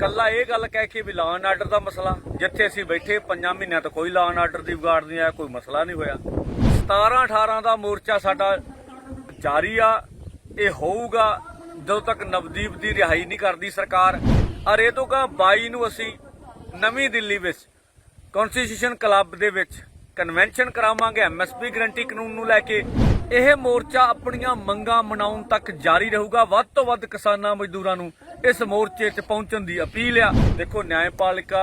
ਕੱਲਾ ਇਹ ਗੱਲ ਕਹਿ ਕੇ ਵੀ ਲਾਅ ਐਂਡ ਆਰਡਰ ਦਾ ਮਸਲਾ, ਜਿੱਥੇ ਅਸੀਂ ਬੈਠੇ ਪੰਜਾਂ ਮਹੀਨਿਆਂ ਤੋਂ ਕੋਈ ਲਾਅ ਐਂਡ ਆਰਡਰ ਦੀ ਵਿਗਾੜ ਨਹੀਂ ਆਇਆ, ਕੋਈ ਮਸਲਾ ਨਹੀਂ ਹੋਇਆ। 17 18 ਦਾ ਮੋਰਚਾ ਸਾਡਾ ਜਾਰੀ ਆ, ਇਹ ਹੋਊਗਾ ਜਦੋਂ ਤੱਕ ਨਵਦੀਪ ਦੀ ਰਿਹਾਈ ਨਹੀਂ ਕਰਦੀ ਸਰਕਾਰ। ਔਰ ਇਹ ਤੋਂ ਕਾ 22 ਨੂੰ ਅਸੀਂ ਨਵੀਂ ਦਿੱਲੀ ਵਿੱਚ ਕਨਸਟੀਟਿਊਸ਼ਨ ਕਲੱਬ ਦੇ ਵਿੱਚ ਕਨਵੈਨਸ਼ਨ ਕਰਾਵਾਂਗੇ ਐਮਐਸਪੀ ਗਰੰਟੀ ਕਾਨੂੰਨ ਨੂੰ ਲੈ ਕੇ। ਇਹ ਮੋਰਚਾ ਆਪਣੀਆਂ ਮੰਗਾਂ ਮਨਾਉਣ ਤੱਕ ਜਾਰੀ ਰਹੂਗਾ, ਵੱਧ ਤੋਂ ਵੱਧ ਕਿਸਾਨਾਂ ਮਜ਼ਦੂਰਾਂ ਨੂੰ। ਇਸ ਮੋਰਚੇ 'ਚ ਪਹੁੰਚਣ ਦੀ ਅਪੀਲ ਆ। ਦੇਖੋ ਨਿਆਂਪਾਲਿਕਾ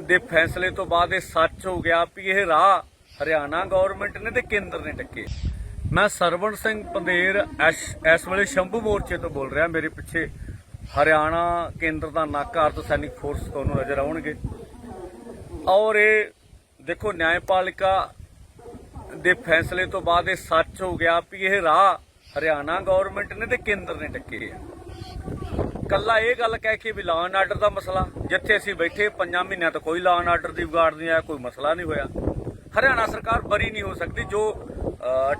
ਦੇ ਫੈਸਲੇ ਤੋਂ ਬਾਅਦ ਇਹ ਸੱਚ ਹੋ ਗਿਆ ਵੀ ਇਹ ਰਾਹ ਹਰਿਆਣਾ ਗਵਰਨਮੈਂਟ ਨੇ ਤੇ ਕੇਂਦਰ ਨੇ ਟੱਕੇ। ਮੈਂ ਸਰਵਣ ਸਿੰਘ ਪੰਦੇਰ ਇਸ ਵੇਲੇ ਸ਼ੰਭੂ ਮੋਰਚੇ ਤੋਂ ਬੋਲ ਰਿਹਾ, ਮੇਰੇ ਪਿੱਛੇ ਹਰਿਆਣਾ ਕੇਂਦਰ ਦਾ ਨਾਕਾ ਅਰਧ ਸੈਨਿਕ ਫੋਰਸ ਤੁਹਾਨੂੰ ਨਜ਼ਰ ਆਉਣਗੇ। ਔਰ ਇਹ ਦੇਖੋ ਨਿਆਂਪਾਲਿਕਾ ਦੇ ਫੈਸਲੇ ਤੋਂ ਬਾਅਦ ਇਹ ਸੱਚ ਹੋ ਗਿਆ ਵੀ ਇਹ ਰਾਹ ਹਰਿਆਣਾ ਗਵਰਨਮੈਂਟ ਨੇ ਤੇ ਕੇਂਦਰ ਨੇ ਟੱਕੇ ਆ। ਕੱਲਾ ਇਹ ਗੱਲ ਕਹਿ ਕੇ ਵੀ ਲਾਅ ਐਂਡ ਆਰਡਰ ਦਾ ਮਸਲਾ, ਜਿੱਥੇ ਅਸੀਂ ਬੈਠੇ ਪੰਜਾਂ ਮਹੀਨਿਆਂ ਤੋਂ ਕੋਈ ਲਾਅ ਐਂਡ ਆਰਡਰ ਦੀ ਵਿਗਾੜ ਨਹੀਂ ਆਇਆ, ਕੋਈ ਮਸਲਾ ਨਹੀਂ ਹੋਇਆ। ਹਰਿਆਣਾ ਸਰਕਾਰ ਬਰੀ ਨਹੀਂ ਹੋ ਸਕਦੀ ਜੋ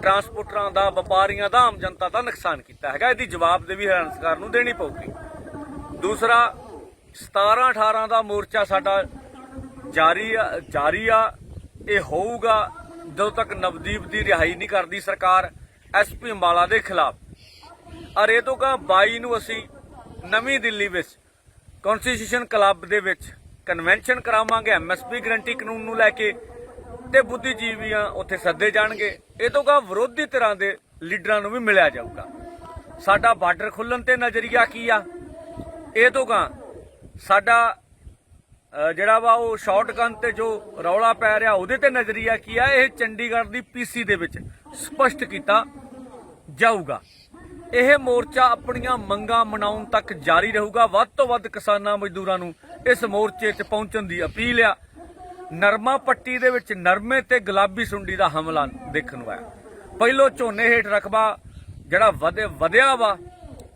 ਟਰਾਂਸਪੋਰਟਰਾਂ ਦਾ, ਵਪਾਰੀਆਂ ਦਾ, ਆਮ ਜਨਤਾ ਦਾ ਨੁਕਸਾਨ ਕੀਤਾ ਹੈਗਾ, ਇਹਦੀ ਜਵਾਬ ਵੀ ਹਰਿਆਣਾ ਸਰਕਾਰ ਨੂੰ ਦੇਣੀ ਪਊਗੀ। ਦੂਸਰਾ 17 18 ਦਾ ਮੋਰਚਾ ਸਾਡਾ ਜਾਰੀ ਆ ਜਾਰੀ ਆ, ਇਹ ਹੋਊਗਾ ਜਦੋਂ ਤੱਕ ਨਵਦੀਪ ਦੀ ਰਿਹਾਈ ਨਹੀਂ ਕਰਦੀ ਸਰਕਾਰ ਐਸਪੀ ਅੰਬਾਲਾ ਦੇ ਖਿਲਾਫ। ਔਰ ਇਹ ਤੋਂ ਕਾ 22 ਨੂੰ ਅਸੀਂ ਨਵੀਂ ਦਿੱਲੀ ਵਿੱਚ ਕਨਸਟੀਟਿਊਸ਼ਨ ਕਲੱਬ ਦੇ ਵਿੱਚ ਕਨਵੈਨਸ਼ਨ ਕਰਾਵਾਂਗੇ ਐਮਐਸਪੀ ਗਰੰਟੀ ਕਾਨੂੰਨ ਨੂੰ ਲੈ ਕੇ ਤੇ ਬੁੱਧੀਜੀਵੀਆਂ ਉੱਥੇ ਸੱਦੇ ਜਾਣਗੇ। ਇਹ ਤੋਂ ਕਾ ਵਿਰੋਧੀ ਤਰ੍ਹਾਂ ਦੇ ਲੀਡਰਾਂ ਨੂੰ ਵੀ ਮਿਲਿਆ ਜਾਊਗਾ। ਸਾਡਾ ਬਾਰਡਰ ਖੁੱਲਣ ਤੇ ਨਜ਼ਰੀਆ ਕੀ ਆ? ਇਹ ਤੋਂ ਕਾ ਸਾਡਾ ਜਿਹੜਾ ਵਾ ਉਹ ਸ਼ਾਰਟਗਨ ਤੇ ਜੋ ਰੌਲਾ ਪੈ ਰਿਹਾ, ਉਹਦੇ ਤੇ ਨਜ਼ਰੀਆ ਕੀ ਆ? ਇਹ ਚੰਡੀਗੜ੍ਹ ਦੀ ਪੀਸੀ ਦੇ ਵਿੱਚ ਸਪਸ਼ਟ ਕੀਤਾ ਜਾਊਗਾ। ਇਹ ਮੋਰਚਾ ਆਪਣੀਆਂ ਮੰਗਾਂ ਮਨਾਉਣ ਤੱਕ ਜਾਰੀ ਰਹੂਗਾ। ਵੱਧ ਤੋਂ ਵੱਧ ਕਿਸਾਨਾਂ ਮਜ਼ਦੂਰਾਂ ਨੂੰ ਇਸ ਮੋਰਚੇ 'ਚ ਪਹੁੰਚਣ ਦੀ ਅਪੀਲ ਆ। ਨਰਮਾ ਪੱਟੀ ਦੇ ਵਿੱਚ ਨਰਮੇ ਤੇ ਗੁਲਾਬੀ ਸੁੰਡੀ ਦਾ ਹਮਲਾ ਦੇਖਣ ਨੂੰ ਆਇਆ। ਪਹਿਲੋ ਝੋਨੇ ਹੇਠ ਰਕਬਾ ਜਿਹੜਾ ਵਧੇ- ਵਧਿਆ ਵਾ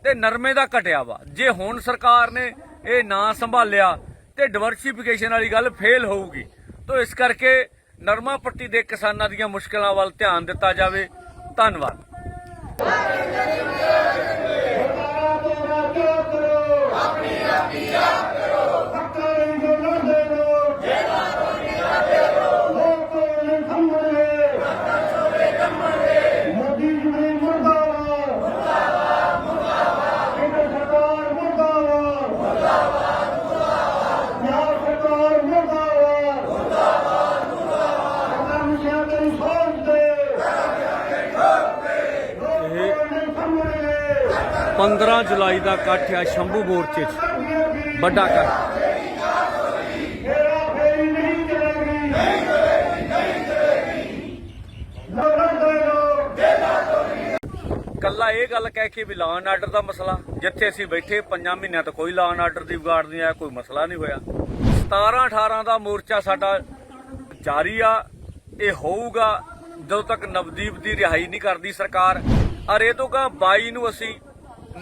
ਤੇ ਨਰਮੇ ਦਾ ਘਟਿਆ ਵਾ। ਜੇ ਹੁਣ ਸਰਕਾਰ ਨੇ ਇਹ ਨਾ ਸੰਭਾਲਿਆ ਤੇ ਡਿਵਰਸੀਫਿਕੇਸ਼ਨ ਵਾਲੀ ਗੱਲ ਫੇਲ ਹੋਊਗੀ, ਤੋਂ ਇਸ ਕਰਕੇ ਨਰਮਾ ਪੱਟੀ ਦੇ ਕਿਸਾਨਾਂ ਦੀਆਂ ਮੁਸ਼ਕਲਾਂ ਵੱਲ ਧਿਆਨ ਦਿੱਤਾ ਜਾਵੇ। ਧੰਨਵਾਦ। Happy 15 ਜੁਲਾਈ ਦਾ ਇਕੱਠ ਆ ਸ਼ੰਭੂ ਮੋਰਚੇ 'ਚ। ਵੱਡਾ ਇਕੱਠ। ਮੇਰਾ ਕੱਲਾ ਇਹ ਗੱਲ ਕਹਿ ਕੇ ਵੀ ਲਾਅ ਐਂਡ ਆਰਡਰ ਦਾ ਮਸਲਾ, ਜਿੱਥੇ ਅਸੀਂ ਬੈਠੇ ਪੰਜਾਂ ਮਹੀਨਿਆਂ ਤੋਂ ਕੋਈ ਲਾਅ ਐਂਡ ਆਰਡਰ ਦੀ ਵਿਗਾੜ ਨਹੀਂ ਆਇਆ, ਕੋਈ ਮਸਲਾ ਨਹੀਂ ਹੋਇਆ। 17 18 ਦਾ ਮੋਰਚਾ ਸਾਡਾ ਜਾਰੀ ਆ, ਇਹ ਹੋਊਗਾ ਜਦੋਂ ਤੱਕ ਨਵਦੀਪ ਦੀ ਰਿਹਾਈ ਨਹੀਂ ਕਰਦੀ ਸਰਕਾਰ। ਔਰ ਇਹ ਤੋਂ ਕਾ 22 ਨੂੰ ਅਸੀਂ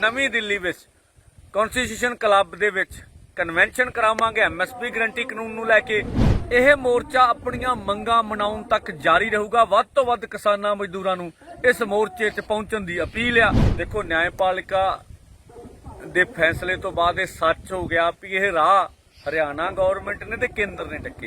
ਨਵੀਂ ਦਿੱਲੀ ਵਿੱਚ ਕਨਸਟੀਟਿਊਸ਼ਨ ਕਲੱਬ ਦੇ ਵਿੱਚ ਕਨਵੈਨਸ਼ਨ ਕਰਾਵਾਂਗੇ ਐਮਐਸਪੀ ਗਰੰਟੀ ਕਾਨੂੰਨ ਨੂੰ ਲੈ ਕੇ। ਇਹ ਮੋਰਚਾ ਆਪਣੀਆਂ ਮੰਗਾਂ ਮਨਾਉਣ ਤੱਕ ਜਾਰੀ ਰਹੂਗਾ। ਵੱਧ ਤੋਂ ਵੱਧ ਕਿਸਾਨਾਂ ਮਜ਼ਦੂਰਾਂ ਨੂੰ ਇਸ ਮੋਰਚੇ 'ਚ ਪਹੁੰਚਣ ਦੀ ਅਪੀਲ ਆ। ਦੇਖੋ, ਨਿਆਂਪਾਲਿਕਾ ਦੇ ਫੈਸਲੇ ਤੋਂ ਬਾਅਦ ਇਹ ਸੱਚ ਹੋ ਗਿਆ ਵੀ ਇਹ ਰਾਹ ਹਰਿਆਣਾ ਗਵਰਨਮੈਂਟ ਨੇ ਤੇ ਕੇਂਦਰ ਨੇ ਟੱਕੇ।